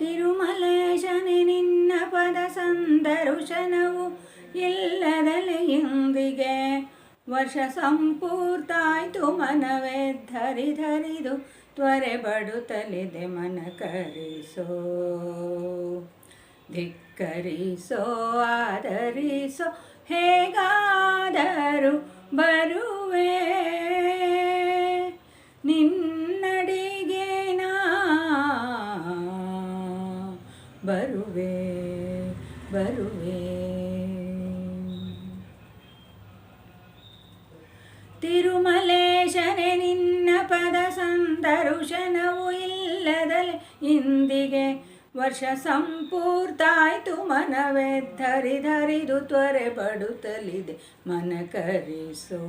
ತಿರುಮಲೇಶನೆ ನಿನ್ನ ಪದ ಸಂದರುಶನವು ಇಲ್ಲದಲೆಯೊಂದಿಗೆ ವರ್ಷ ಸಂಪೂರ್ತಾಯ್ತು ಮನವೇ, ಧರಿ ಧರಿದು ತ್ವರೆ ಬಡುತ್ತಲಿದೆ ಮನ ಕರಿಸೋ. ಧಿಕ್ಕರಿಸೋ ಆಧರಿಸೋ ಹೇಗಾದರೂ ಬರುವೆ. ಬರುವೆ. ತಿರುಮಲೇಶನೆ ನಿನ್ನ ಪದ ಸಂದರುಶನವು ಇಲ್ಲದಲೆ ಇಂದಿಗೆ ವರ್ಷ ಸಂಪೂರ್ತಾಯ್ತು ಮನವೇ. ಧರಿ ಧರಿದು ತ್ವರೆ ಪಡುತ್ತಲಿದೆ. ಮನ ಕರಿಸೋ,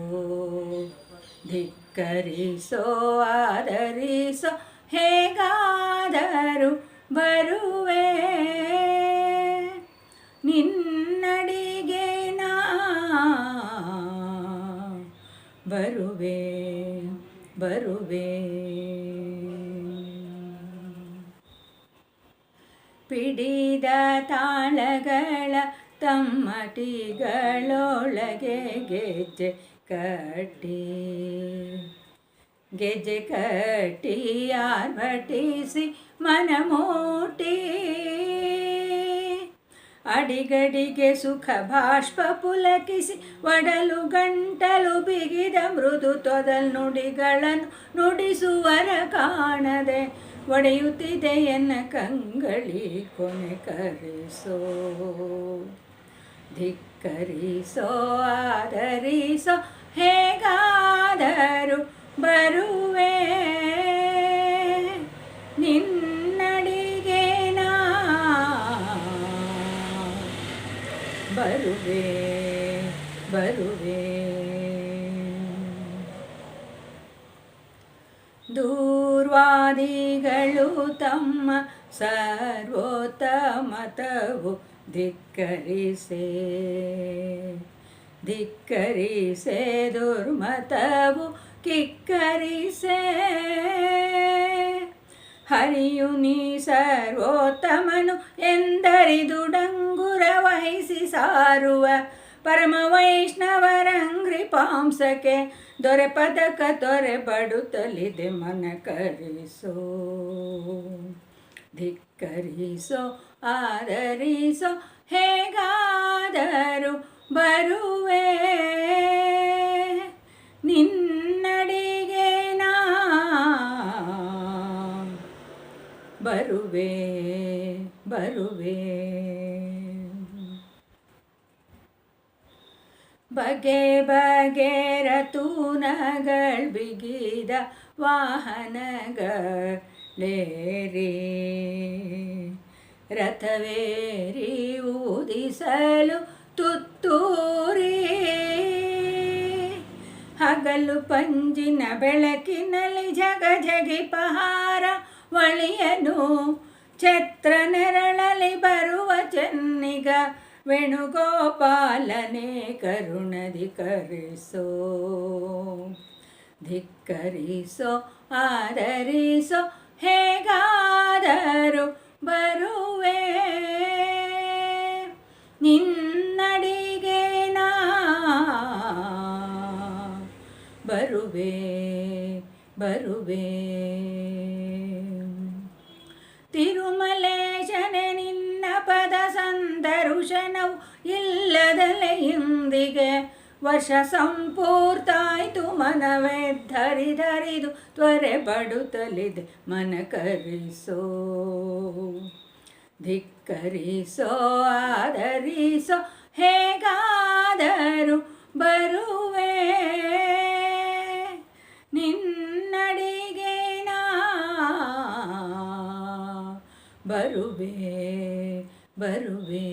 ಧಿಕ್ಕರಿಸೋ, ಆದರಿಸೋ ಹೇಗಾದರೂ ಬರುವೆ. ನಿನ್ನಡಿಗೆ ನಾ ಬರುವೆ ಬರುವೆ ಪಿಡಿದ ತಾಳಗಳ ತಮ್ಮಟಿಗಳೊಳಗೆ ಗೆಜ್ಜೆ ಕಟ್ಟಿ ಗೆಜ್ಜೆ ಕಟ್ಟಿ ಆರ್ಭಟಿಸಿ ಮನಮೂಟಿ ಅಡಿಗಡಿಗೆ ಸುಖ ಬಾಷ್ಪ ಪುಲಕಿಸಿ ಒಡಲು ಗಂಟಲು ಬಿಗಿದ ಮೃದು ತೊದಲ್ ನುಡಿಗಳನ್ನು ನುಡಿಸುವರ ಕಾಣದೆ ಒಡೆಯುತ್ತಿದೆ ಎನ್ನ ಕಂಗಳಿ ಕೊನೆ ಕರೆಸೋ. ಧಿಕ್ಕರಿಸೋ ಆದರಿಸೋ ಬರುವೆ ಬರುವೆ. ದೂರ್ವಾದಿಗಳು ತಮ್ಮ ಸರ್ವೋತ್ತಮತವು ಧಿಕ್ಕರಿಸೆ ಧಿಕ್ಕರಿಸೆ ದುರ್ಮತವು ಕಿಕ್ಕರಿಸೆ. ಹರಿಯು ನೀ ಸರ್ವೋತ್ತಮನು ಎಂದರಿದು ಡಂಗುರ ವಹಿಸಿ ಸಾರುವ ಪರಮ ವೈಷ್ಣವರಂಗ್ರಿ ಪಾಂಸಕ್ಕೆ ದೊರೆ ಪದಕ ತೊರೆ ಬಡುತ್ತಲಿದೆ ಮನ ಕರಿಸೋ. ಧಿಕ್ಕರಿಸೋ, ಆದರಿಸೋ, ಹೇಗಾದರೂ ಬರುವೆ. ನಿನ್ನಡಿಗೆ ನಾ ಬರುವೆ ಬರುವೆ. ಬಗೆ ಬಗೆರ ತೂನಗಳ್ ಬಿಗಿದ ವಾಹನಗಳೇರಿ ರಥವೇರಿ ಊದಿಸಲು ತುತ್ತೂರಿ. ಹಗಲು ಪಂಜಿನ ಬೆಳಕಿನಲ್ಲಿ ಜಗ ಜಗಿ ಪಹಾರ ಒಳಿಯನು ಛತ್ರ ನೆರಳಲಿ ಬರುವ ಚೆನ್ನಿಗ ವೇಣುಗೋಪಾಲನೆ ಕರುಣದಿ ಕರೆಸೋ ಧಿಕ್ಕರಿಸೋ ಆದರಿಸೋ ಹೇಗಾದರೂ ಬರುವೆ. ನಿನ್ನಡಿಗೆ ನಾ ಬರುವೆ ಬರುವೆ. ತಿರುಮಲೆ ಸಂದರುಶನವು ಇಲ್ಲದಲೆ ಇಂದಿಗೆ. ವರ್ಷ ಸಂಪೂರ್ತಾಯಿತು, ಮನವೇ ಧರಿ ಧರಿದು ತ್ವರೆ ಬಡುತ್ತಲಿದೆ ಮನ ಕರಿಸೋ. ಧಿಕ್ಕರಿಸೋ, ಆದರಿಸೋ, ಹೇಗಾದರೂ ಬರುವೆ. ನಿನ್ನಡಿಗೆ ನಾ ಬರುವೆ. ಬರುವೆ